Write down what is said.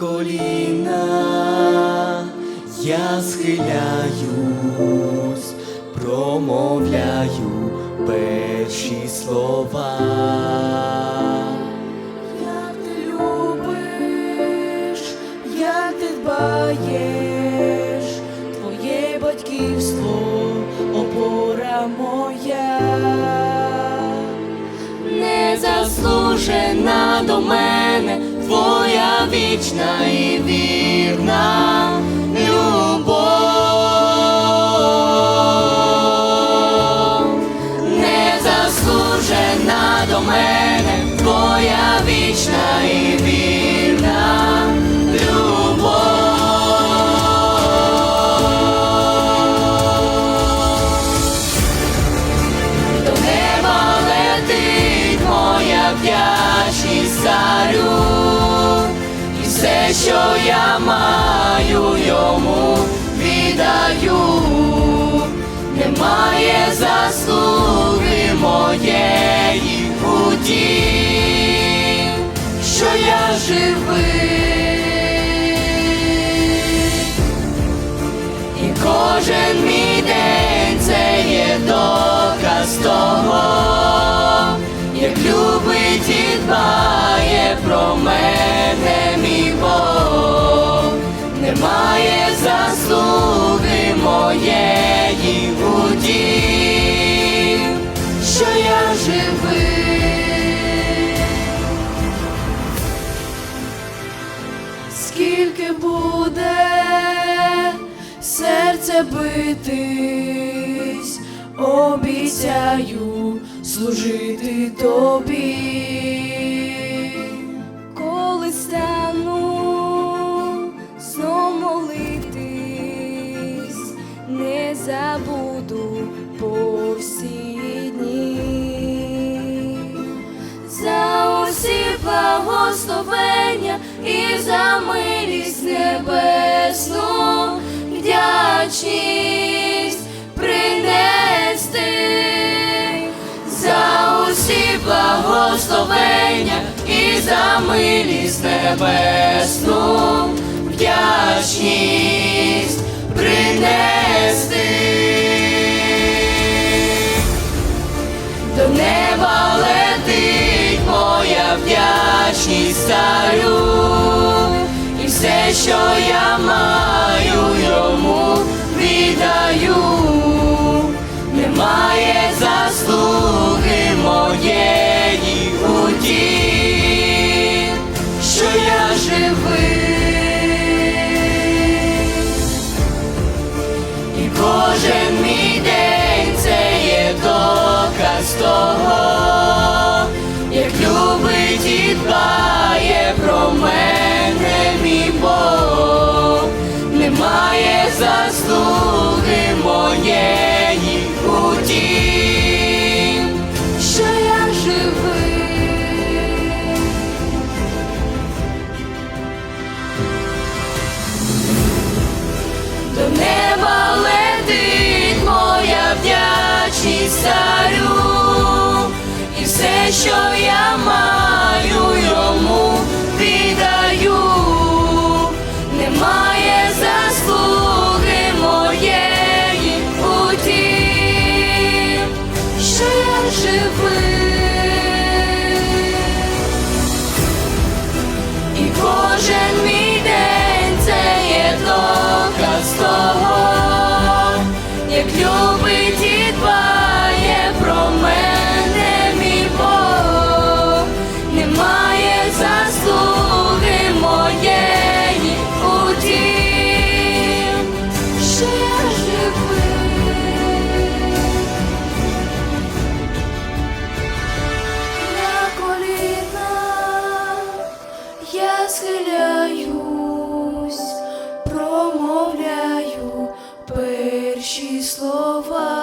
коліна, я схиляюсь, промовляю перші слова. Як ти любиш, як ти дбаєш, твоє батьківство опора моя. не Заслужена до мене твоя вічна і вірна любов. Незаслужена до мене твоя вічна і все, що я маю йому віддаю, немає заслуги моєї у що я живий. І кожен мій день це є доказ того, скільки буде серце битись, обіцяю служити тобі. Коли стану знов молитись, не забуду по всі і за милість небесну вдячність принести. За усі благословення і за милість небесну вдячність принести. До неба летить моя вдячність що я маю заслуги моєї у що я живий. До неба летить моя вдячність царю, і все, що я Помовляю перші слова.